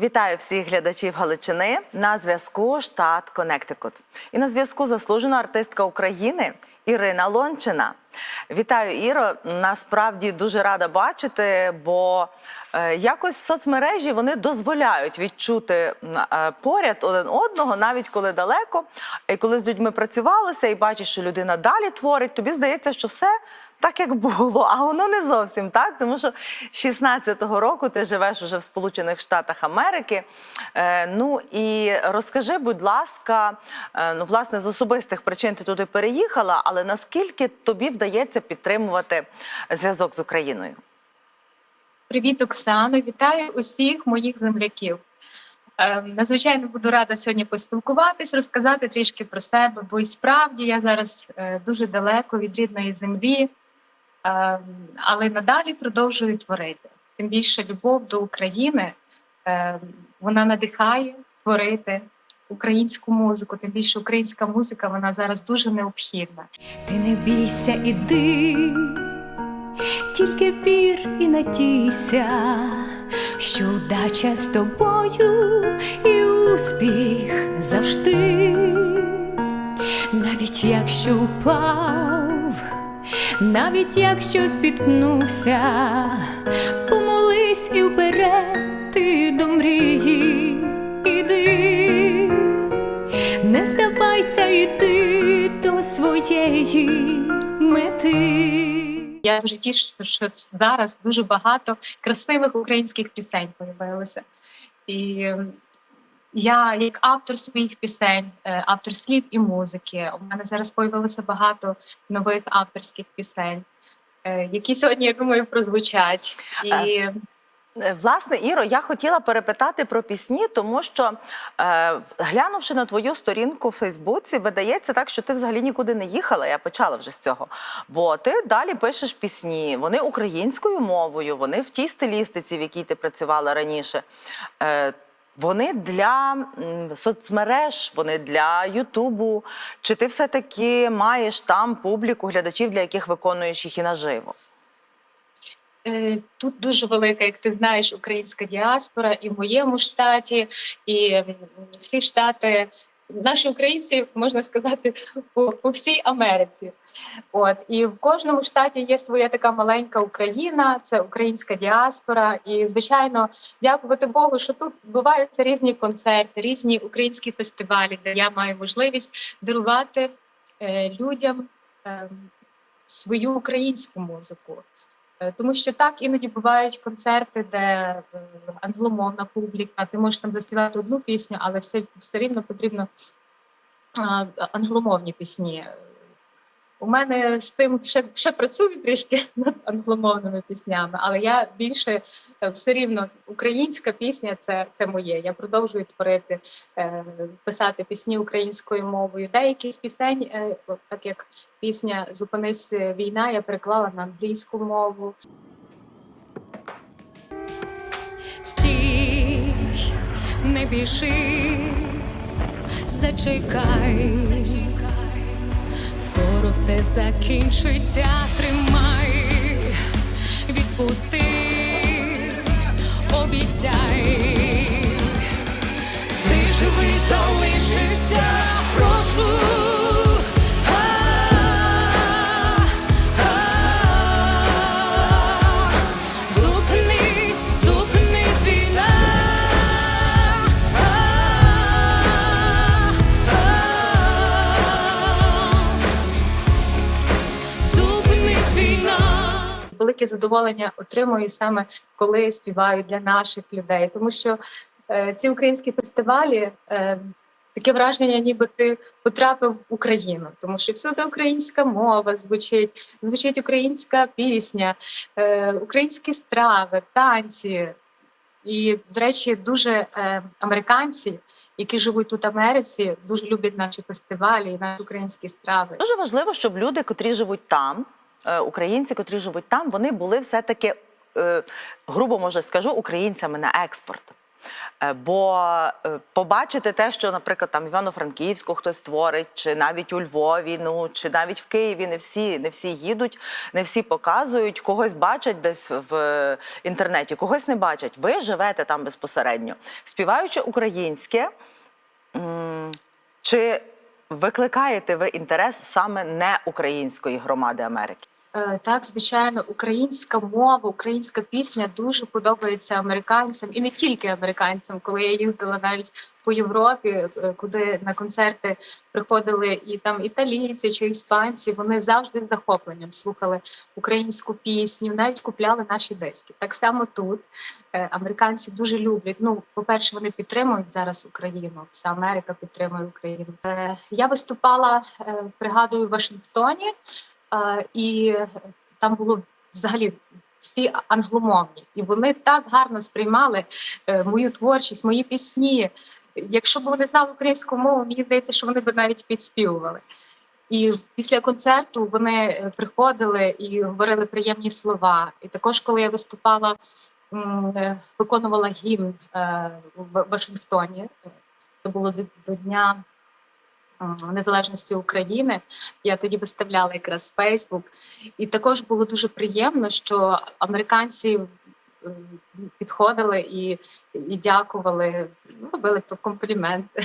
Вітаю всіх глядачів Галичини. На зв'язку штат Коннектикут. І на зв'язку заслужена артистка України Ірина Лончина. Вітаю, Іро. Насправді дуже рада бачити, бо е, якось соцмережі вони дозволяють відчути е, поряд один одного, навіть коли далеко. І коли з людьми працювалося, і бачиш, що людина далі творить, тобі здається, що все так, як було, а воно не зовсім так, тому що 16-го року ти живеш уже в Сполучених Штатах Америки. Е, ну і розкажи, будь ласка, е, ну власне з особистих причин ти туди переїхала, але наскільки тобі вдається підтримувати зв'язок з Україною? Привіт, Оксано! Вітаю усіх моїх земляків. Е, Надзвичайно буду рада сьогодні поспілкуватись, розказати трішки про себе, бо і справді я зараз дуже далеко від рідної землі, але надалі продовжую творити. Тим більше любов до України е, вона надихає творити українську музику. Тим більше українська музика вона зараз дуже необхідна. Ти не бійся, іди, тільки вір і надійся, що удача з тобою і успіх завжди, навіть якщо впав, навіть якщо спіткнувся, помолись і вперед ти до мрії іди. Не здавайся йти до своєї мети. Я дуже тішуся, що зараз дуже багато красивих українських пісень появилося. І я, як автор своїх пісень, е, автор слів і музики, у мене зараз появилося багато нових авторських пісень, е, які сьогодні, я думаю, прозвучать. І Е, Е, Власне, Іро, я хотіла перепитати про пісні, тому що е, глянувши на твою сторінку в Фейсбуці, видається так, що ти взагалі нікуди не їхала. Я почала вже з цього. Бо ти далі пишеш пісні, вони українською мовою, вони в тій стилістиці, в якій ти працювала раніше. Е, вони для соцмереж, вони для Ютубу. Чи ти все-таки маєш там публіку глядачів, для яких виконуєш їх і наживо? Е, Тут дуже велика, як ти знаєш, українська діаспора і в моєму штаті, і всі штати, наші українці, можна сказати, по, по всій Америці. От і в кожному штаті є своя така маленька Україна, це українська діаспора. І звичайно, дякувати Богу, що тут відбуваються різні концерти, різні українські фестивалі, де я маю можливість дарувати е, людям е, свою українську музику. Е, Тому що так іноді бувають концерти, де е, англомовна публіка, ти можеш там заспівати одну пісню, але все, все рівно потрібно англомовні пісні. У мене з цим ще, ще працюю трішки над англомовними піснями, але я більше е, все рівно українська пісня це, це моє. Я продовжую творити, е, писати пісні українською мовою. Деякі з пісень, е, так як пісня Зупинись війна, я переклала на англійську мову. Стій, не біжи, зачекай, скоро все закінчиться, тримай, відпусти, обіцяй, ти живий залишишся, прошу. Велике задоволення отримую саме коли співаю для наших людей, тому що е, ці українські фестивалі. Е, Таке враження, ніби ти потрапив в Україну, тому що всюди українська мова звучить, звучить українська пісня, е, українські страви, танці. І, до речі, дуже е, американці, які живуть тут в Америці, дуже люблять наші фестивалі і наші українські страви. Дуже важливо, щоб люди, котрі живуть там, українці, котрі живуть там, вони були все-таки, е, грубо може скажу, українцями на експорт. Е, Бо е, побачити те, що, наприклад, там Івано-Франківську хтось творить, чи навіть у Львові, ну чи навіть в Києві, не всі, не всі їдуть, не всі показують, когось бачать десь в інтернеті, когось не бачать. Ви живете там безпосередньо, співаючи українське. Чи викликаєте ви інтерес саме не української громади Америки? Е, Так, звичайно, українська мова, українська пісня дуже подобається американцям і не тільки американцям. Коли я їздила навіть по Європі, е, куди на концерти приходили і там італійці чи іспанці, вони завжди з захопленням слухали українську пісню, навіть купляли наші диски. Так само тут е, американці дуже люблять. Ну, по-перше, вони підтримують зараз Україну. Вся Америка підтримує Україну. Я виступала, пригадую, в Вашингтоні. І там було взагалі всі англомовні, і вони так гарно сприймали е, мою творчість, мої пісні. Якщо б вони знали українську мову, мені здається, що вони б навіть підспівували. І після концерту вони е, приходили і говорили приємні слова. І також, коли я виступала, е, виконувала гімн в Вашингтоні, це було до, Дня Незалежності України. Я тоді виставляла якраз Фейсбук, і також було дуже приємно, що американці е, підходили і, і дякували, ну, робили то компліменти.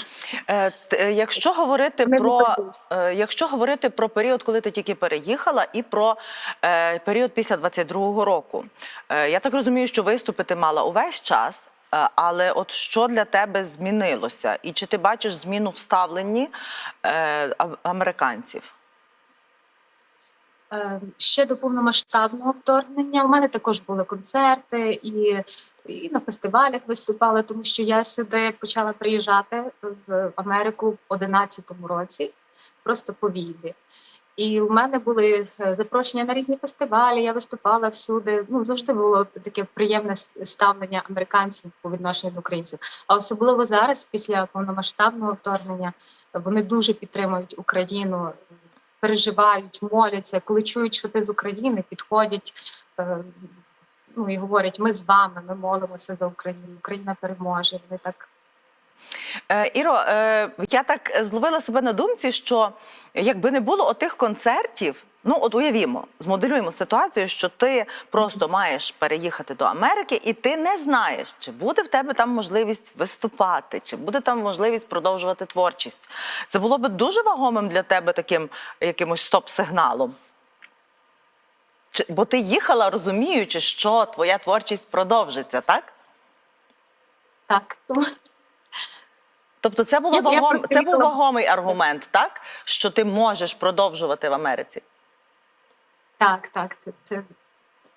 Е, е, Якщо говорити Вони про е, якщо говорити про період, коли ти тільки переїхала, і про е, період після 22-го року, е, я так розумію, що виступи ти мала увесь час. Е, Але от що для тебе змінилося? І чи ти бачиш зміну в ставленні е, американців? Е, Ще до повномасштабного вторгнення у мене також були концерти і, і на фестивалях виступала, тому що я сюди почала приїжджати в Америку в 2011 році, просто по візі. І у мене були е, запрошення на різні фестивалі. Я виступала всюди. Ну завжди було таке приємне ставлення американців по відношенню до українців. А особливо зараз, після повномасштабного вторгнення, вони дуже підтримують Україну, переживають, моляться. Коли чують, що ти з України, підходять е, ну і говорять: ми з вами, ми молимося за Україну. Україна переможе. Вони так Іро, е, я так зловила себе на думці, що якби не було отих концертів, ну от уявімо, змоделюємо ситуацію, що ти просто маєш переїхати до Америки, і ти не знаєш, чи буде в тебе там можливість виступати, чи буде там можливість продовжувати творчість. Це було би дуже вагомим для тебе таким якимось стоп-сигналом. Бо ти їхала, розуміючи, що твоя творчість продовжиться, так? так. Тобто це було вагом... це був вагомий аргумент, так? Що ти можеш продовжувати в Америці. Так, так, це, це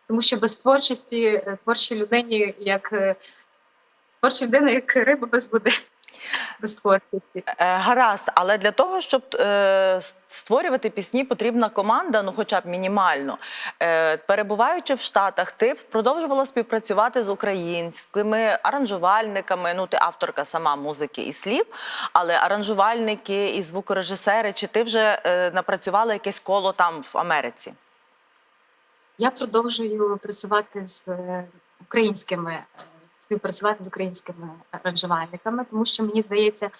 тому що без творчості е, творчій людині, як е, творча людина, як риба без води, без творчості. Е, гаразд, але для того, щоб е, створювати пісні, потрібна команда, ну хоча б мінімально. Е, перебуваючи в Штатах, ти продовжувала співпрацювати з українськими аранжувальниками. Ну, ти авторка сама музики і слів, але аранжувальники і звукорежисери, чи ти вже е, напрацювала якесь коло там в Америці? Я продовжую працювати з українськими, співпрацювати з українськими аранжувальниками, тому що мені здається,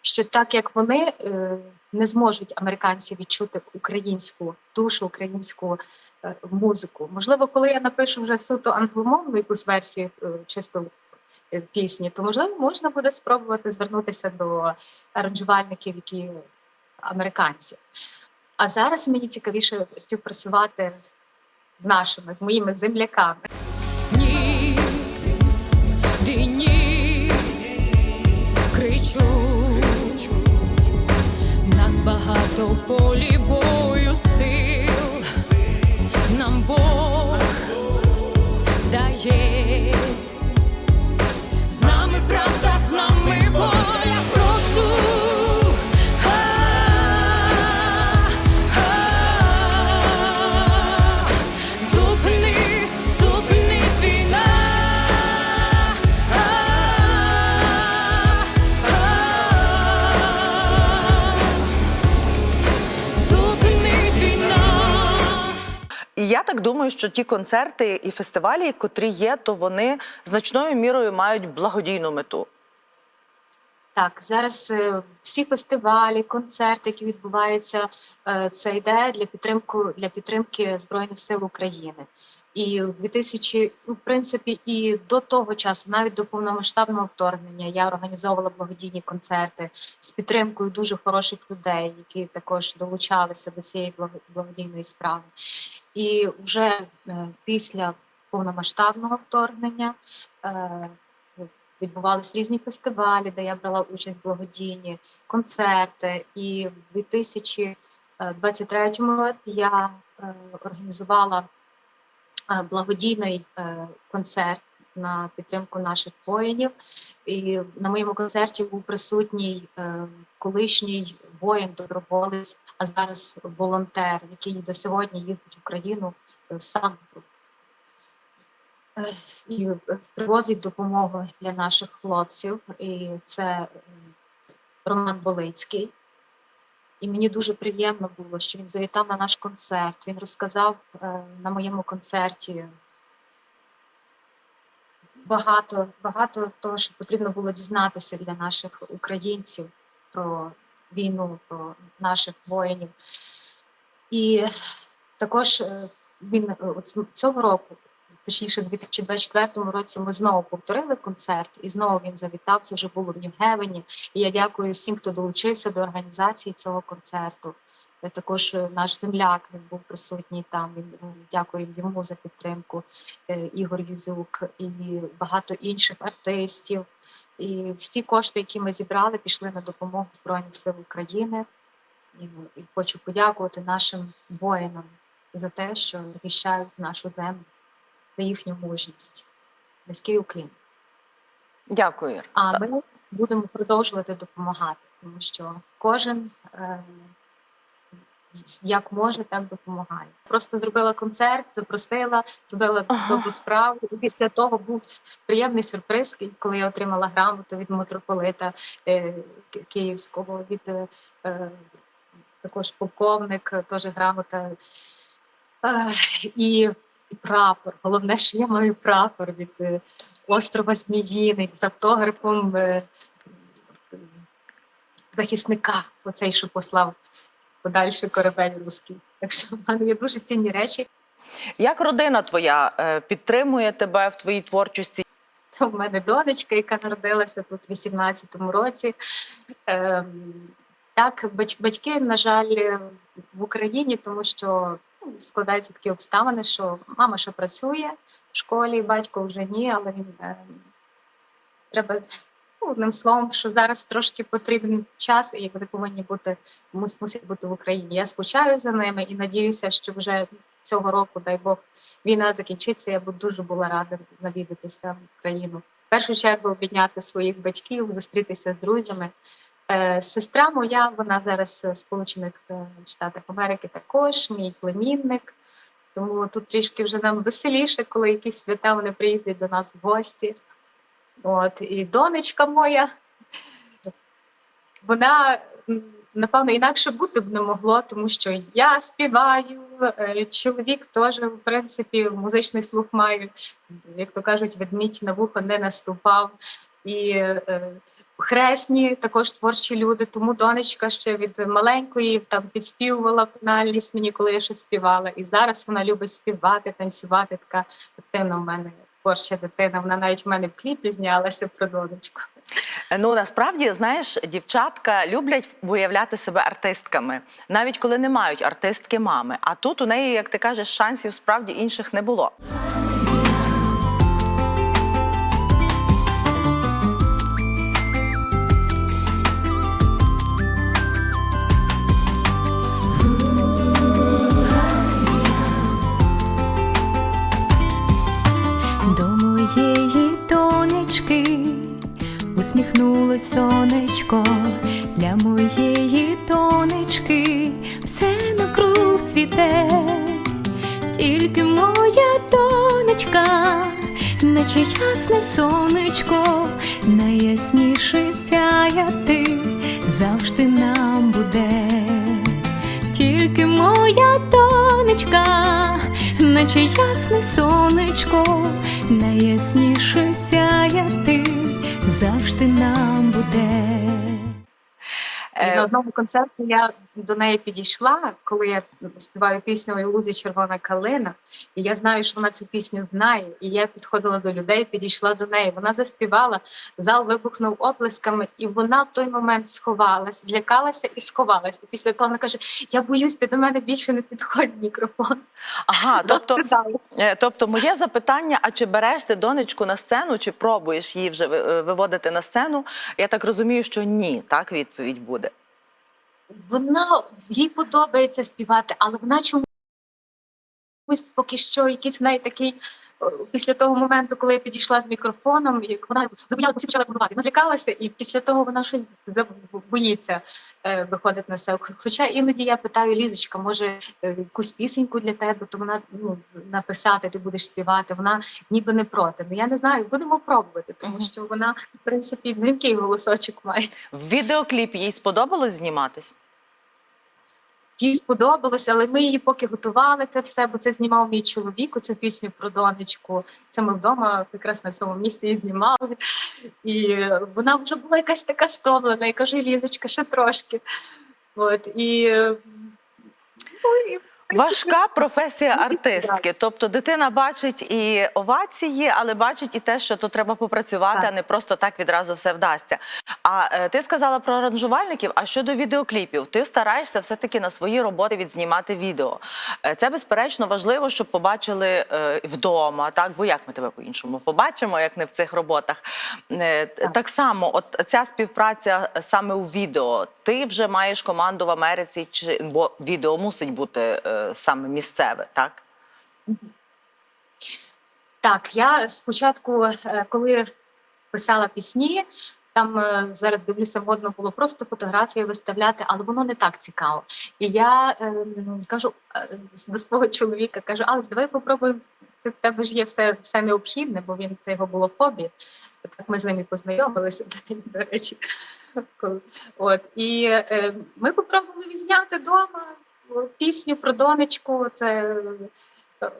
що так як вони е, не зможуть американці відчути українську душу, українську е, музику. Можливо, коли я напишу вже суто англомовну якусь версію е, чисто пісні, то можливо можна буде спробувати звернутися до аранжувальників, які американці. А зараз мені цікавіше співпрацювати з нашими, з моїми земляками. Кричу, нас багато в полі бою сил, нам Бог дає, так думаю, що ті концерти і фестивалі, котрі є, то вони значною мірою мають благодійну мету. Так, зараз е, всі фестивалі, концерти, які відбуваються, е, це йде для підтримку для підтримки Збройних сил України. І в 2000, ну, в принципі, і до того часу, навіть до повномасштабного вторгнення, я організовувала благодійні концерти з підтримкою дуже хороших людей, які також долучалися до цієї благодійної справи. І вже е, після повномасштабного вторгнення. е, відбувались різні фестивалі, де я брала участь благодійні концерти. І в 2023 році я е, організувала е, благодійний е, концерт на підтримку наших воїнів. І на моєму концерті був присутній е, колишній воїн, доброволець, а зараз волонтер, який до сьогодні їздить в Україну е, сам Е, і е, привозить допомогу для наших хлопців. І це е, Роман Болицький. І мені дуже приємно було, що він завітав на наш концерт. Він розказав е, на моєму концерті багато, багато того, що потрібно було дізнатися для наших українців про війну, про наших воїнів. І також е, він е, цього року точніше, в 2024 році ми знову повторили концерт, і знову він завітав. Це вже було в Нью-Гевені. І я дякую всім, хто долучився до організації цього концерту. Е, Також е, наш земляк він був присутній там. Він е, дякую йому за підтримку. е, Ігор Юзюк і багато інших артистів. І всі кошти, які ми зібрали, пішли на допомогу Збройних сил України. І, і хочу подякувати нашим воїнам за те, що захищають нашу землю за їхню мужність. Низький уклін. Дякую. Ір. А ми будемо продовжувати допомагати, тому що кожен е, як може, так допомагає. Просто зробила концерт, запросила, зробила Ага. добру справу. І після того був приємний сюрприз, коли я отримала грамоту від митрополита е, Київського, від е, також полковник, теж грамота. І і прапор. Головне, що я маю прапор від е, острова Зміїний з автографом е, захисника, оцей, що послав подальший корабель руський. Так що в мене є дуже цінні речі. Як родина твоя е, підтримує тебе в твоїй творчості? У мене донечка, яка народилася тут в 18-му році. Ем, так, батьки, на жаль, в Україні, тому що складаються такі обставини, що мама ще працює в школі, батько вже ні, але він ем, треба ну, одним словом, що зараз трошки потрібен час, і вони повинні бути мус- мусять бути в Україні. Я скучаю за ними і надіюся, що вже цього року, дай Бог, війна закінчиться. Я б дуже була рада навідатися в Україну. В першу чергу обійняти своїх батьків, зустрітися з друзями. Е, Сестра моя, вона зараз в Сполучених е, Штатах Америки також, мій племінник. Тому тут трішки вже нам веселіше, коли якісь свята вони приїздять до нас в гості. От, і донечка моя, вона напевно інакше бути б не могло, тому що я співаю, е, чоловік теж, в принципі, музичний слух має, як то кажуть, ведмідь на вухо не наступав. І е, хресні також творчі люди. Тому донечка ще від маленької там підспівувала пенальність мені, коли я ще співала. І зараз вона любить співати, танцювати. Така активна в мене творча дитина. Вона навіть в мене в кліпі знялася про донечку. Ну насправді знаєш, дівчатка люблять виявляти себе артистками, навіть коли не мають артистки мами. А тут у неї, як ти кажеш, шансів справді інших не було. Усміхнулось сонечко для моєї донечки, все навкруг цвіте, тільки моя донечка, наче ясне сонечко, найясніше сяяти завжди нам буде. Тільки моя донечка, наче ясне сонечко, найясніше сяяти завжди нам буде. І Е, на одному концерті я до неї підійшла, коли я співаю пісню «Ой, у лузі червона калина. І я знаю, що вона цю пісню знає. І я підходила до людей, підійшла до неї. Вона заспівала, зал вибухнув оплесками, і вона в той момент сховалась, злякалася і сховалась. І після того вона каже: Я боюсь, ти до мене більше не підходь з мікрофон. Ага, тобто, е, тобто моє запитання: а чи береш ти донечку на сцену, чи пробуєш її вже е, виводити на сцену? Я так розумію, що ні. Так відповідь буде. Вона їй подобається співати, але вона чомусь поки що якийсь в неї такий. Після того моменту, коли я підійшла з мікрофоном, як вона забоялася, всі почали аплодувати. Вона злякалася, і після того вона щось боїться е, виходити на сцену. Хоча іноді я питаю Лізочка, може е, якусь пісеньку для тебе, то вона ну, написати, ти будеш співати. Вона ніби не проти. Ну я не знаю, будемо пробувати, тому що вона, в принципі, дзвінкий голосочок має. В відеокліпі їй сподобалось зніматись? Їй сподобалося, але ми її поки готували те все, бо це знімав мій чоловік, цю пісню про донечку. Це ми вдома якраз на цьому місці і знімали. І вона вже була якась така стомлена. І кажу, Лізочка, ще трошки. От, і, Важка професія артистки. Тобто дитина бачить і овації, але бачить і те, що тут треба попрацювати, Так. а не просто так відразу все вдасться. А е, ти сказала про аранжувальників. А щодо відеокліпів, ти стараєшся все-таки на свої роботи відзнімати відео. Е, Це безперечно важливо, щоб побачили е, вдома. Так, бо як ми тебе по-іншому побачимо, як не в цих роботах. Е, Так. Так само, от ця співпраця саме у відео. Ти вже маєш команду в Америці, чи бо відео мусить бути е, саме місцеве, так? Так, я спочатку, е, коли писала пісні, там е, зараз дивлюся, модно було просто фотографії виставляти, але воно не так цікаво. І я е, кажу е, до свого чоловіка, кажу, Алекс, давай попробуємо. В тебе ж є все, все необхідне, бо він це його було хобі. Так ми з ним і познайомилися, до речі. От і е, ми попробували відзняти вдома пісню про донечку. Це е,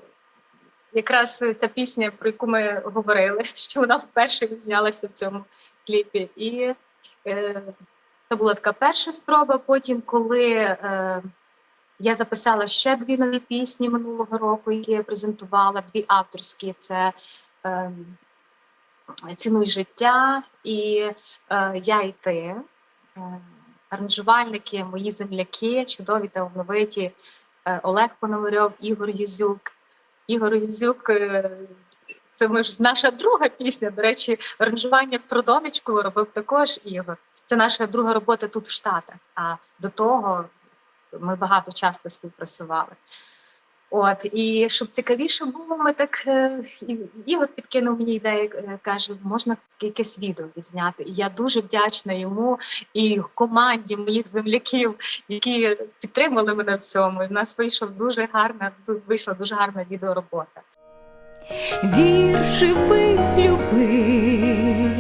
якраз ця пісня, про яку ми говорили, що вона вперше відзнялася в цьому кліпі. І е, це була така перша спроба. Потім, коли е, я записала ще дві нові пісні минулого року, які я презентувала, дві авторські. Це е, Цінуй життя і е, Я і ти. Е, аранжувальники, мої земляки, чудові та талановиті е, Олег Пономарьов, Ігор Юзюк. Ігор Юзюк е, це ж наша друга пісня. До речі, аранжування про донечку робив також Ігор. Це наша друга робота тут в Штатах. А до того ми багато часто співпрацювали. От і щоб цікавіше було, ми так е, Ігор підкинув мені ідею, е, каже, можна якесь відео відзняти. І я дуже вдячна йому і команді моїх земляків, які підтримали мене в цьому. І в нас вийшов дуже гарна, вийшла дуже гарна відеоробота. Вір, живи, люби,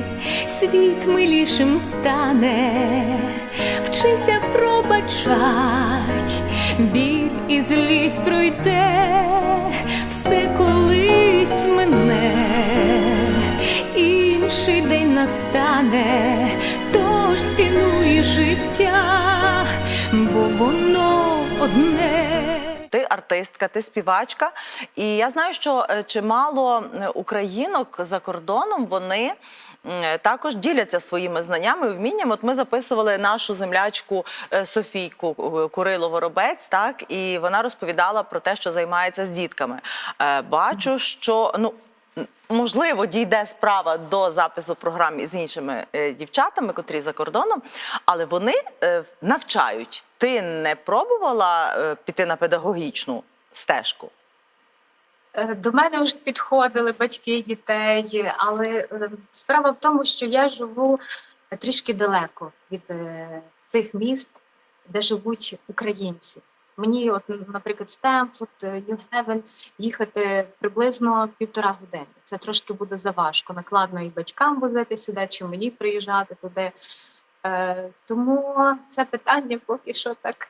світ милішим стане, вчися пробачать, біль і злість пройде, інший день настане, тож цінуй життя, бо воно одне. Ти артистка, ти співачка. І я знаю, що е, чимало е, українок за кордоном вони. Також діляться своїми знаннями і вміннями. От ми записували нашу землячку е, Софійку Курило Воробець, так і вона розповідала про те, що займається з дітками. Бачу, що ну можливо дійде справа до запису програм з іншими е, дівчатами, котрі за кордоном, але вони е, навчають. Ти не пробувала е, піти на педагогічну стежку? До мене вже підходили батьки дітей, але справа в тому, що я живу трішки далеко від тих міст, де живуть українці. Мені, от, наприклад, Стемфорд, Нью-Гевен, їхати приблизно півтора години. Це трошки буде заважко. Накладно і батькам возити сюди, чи мені приїжджати туди. Е, тому це питання поки що так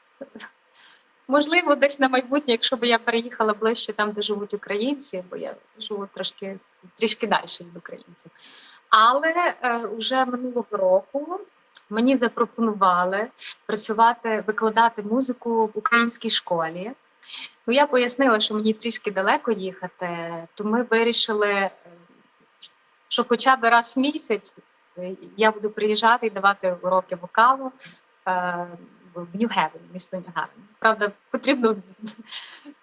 можливо, десь на майбутнє, якщо б я переїхала ближче там, де живуть українці, бо я живу трошки трішки далі від українців. Але е, вже минулого року мені запропонували працювати, викладати музику в українській школі. Ну, я пояснила, що мені трішки далеко їхати, то ми вирішили, е, що хоча б раз в місяць е, я буду приїжджати і давати уроки вокалу е, в Нью-Гевен, місто Нью-Гевен. Правда, потрібно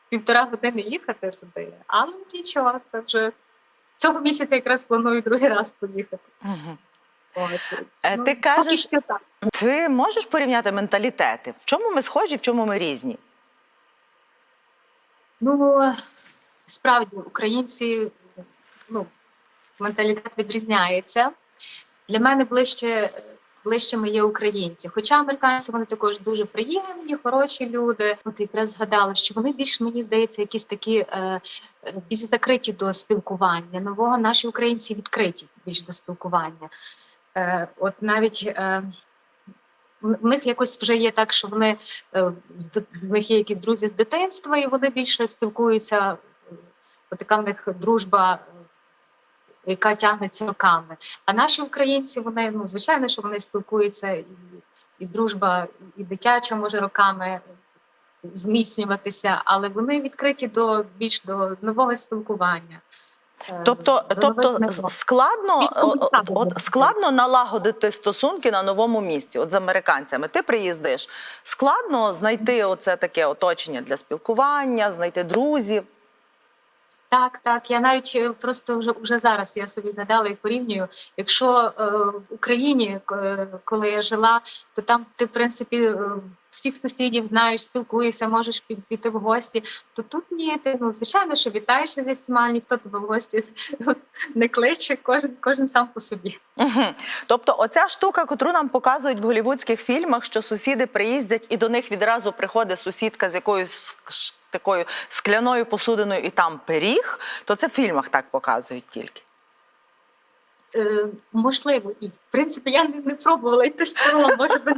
півтора години їхати туди, але нічого, це вже цього місяця якраз планую другий раз поїхати. Е, Ну, Ти поки кажеш, що так. ти можеш порівняти менталітети? В чому ми схожі, в чому ми різні? Ну справді українці ну, менталітет відрізняється. Для мене ближче, ближчими є українці. Хоча американці вони також дуже приємні, хороші люди. От якраз згадала, що вони більш мені здається, якісь такі е, е, більш закриті до спілкування. Нового наші українці відкриті більш до спілкування. Е, от навіть е, в них якось вже є так, що вони е, в них є якісь друзі з дитинства, і вони більше спілкуються. така в них дружба, яка тягнеться роками. А наші українці, вони ну звичайно, що вони спілкуються, і, і дружба, і дитяча може роками зміцнюватися, але вони відкриті до більш до нового спілкування. Е, Тобто, тобто складно, Більш о- о- комунікабельно от, складно налагодити стосунки на новому місці, от з американцями. Ти приїздиш. Складно знайти оце таке оточення для спілкування, знайти друзів. Так, так. Я навіть е, просто вже вже зараз я собі згадала і порівнюю. Якщо е, в Україні, е, коли я жила, то там ти, в принципі, е, всіх сусідів знаєш, спілкуєшся, можеш пі- піти в гості. То тут ні, ти ну звичайно, що вітаєшся зі всіма, ніхто тебе в гості не кличе, кожен кожен сам по собі. Мгм. Тобто, оця штука, котру нам показують в голівудських фільмах, що сусіди приїздять і до них відразу приходить сусідка з якоюсь такою скляною посудиною і там пиріг, то це в фільмах так показують тільки. Е, можливо, і в принципі я не, не пробувала йти спробувала, може би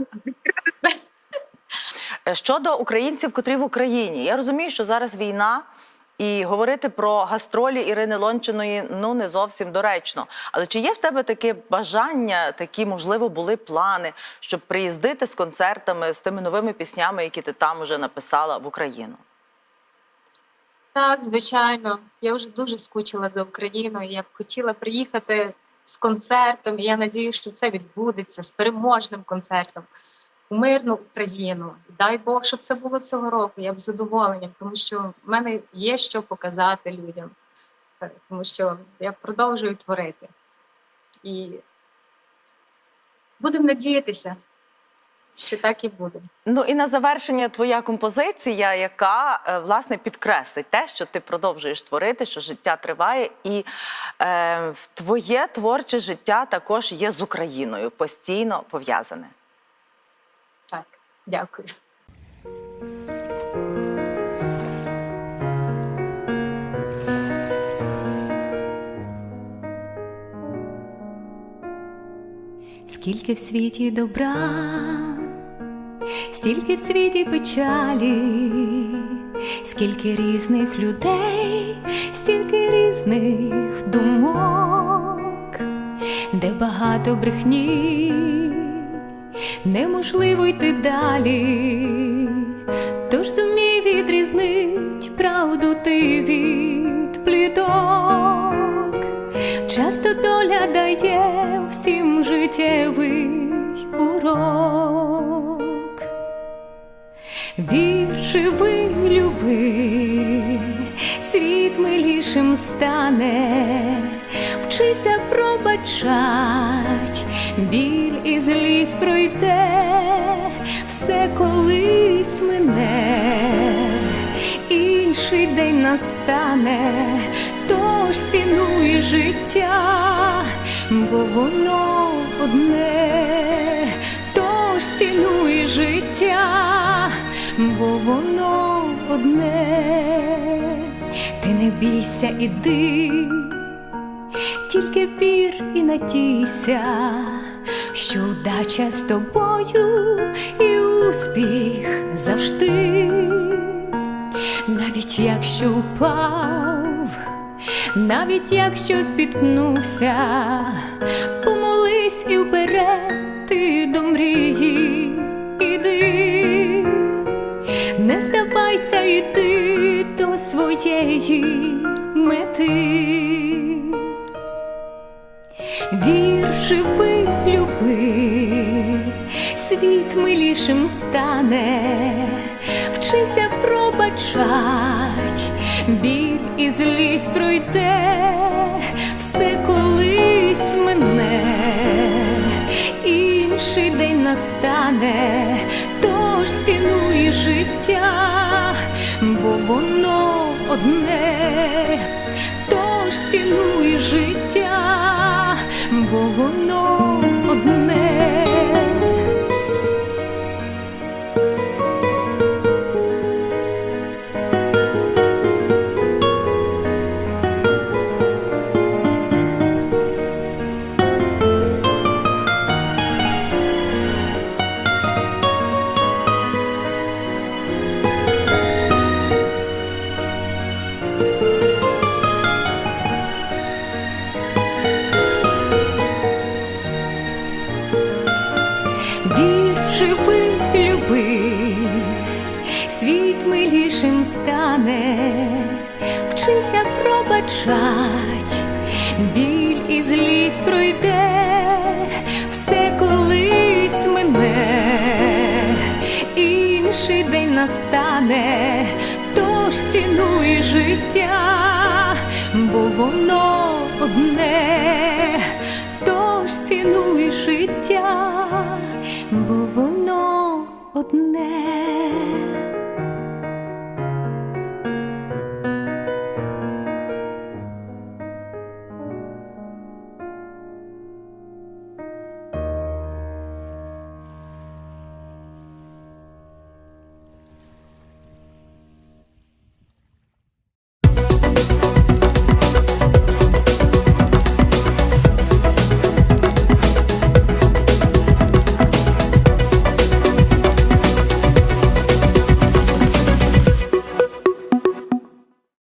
Е, Щодо українців, котрі в Україні, я розумію, що зараз війна. І говорити про гастролі Ірини Лончиної ну не зовсім доречно. Але чи є в тебе таке бажання, такі можливо були плани, щоб приїздити з концертами з тими новими піснями, які ти там уже написала в Україну? Так, звичайно. Я вже дуже скучила за Україною. Я б хотіла приїхати з концертом. І я надію, що це відбудеться з переможним концертом у мирну Україну. Дай Бог, щоб це було цього року. Я б з задоволенням, тому що в мене є що показати людям, Е, тому що я продовжую творити. І будемо надіятися, що так і буде. Ну і на завершення твоя композиція, яка е, власне підкреслить те, що ти продовжуєш творити, що життя триває, і е, твоє творче життя також є з Україною постійно пов'язане. Так, дякую. Скільки в світі добра, стільки в світі печалі, скільки різних людей, стільки різних думок, де багато брехні, неможливо йти далі, тож зумій відрізнить правду ти від пліток. Часто доля дає всім життєвий урок. Вір, живи, люби, світ милішим стане, вчися пробачать, біль і злість пройде, все колись мине, інший день настане, тож цінуй життя, бо воно одне, тож цінуй життя, бо воно одне, ти не бійся, іди, тільки вір і надійся, що удача з тобою і успіх завжди. навіть якщо впав, навіть якщо спіткнувся, здавайся йти до своєї мети. Вір, живи, люби, світ милішим стане, вчися пробачать, біль і злість пройде, все колись мене, інший день настане, тож цінуй життя, бо воно одне, тож цінуй життя, бо воно інший день настане, тож цінуй життя, бо воно одне, тож цінуй життя, бо воно одне.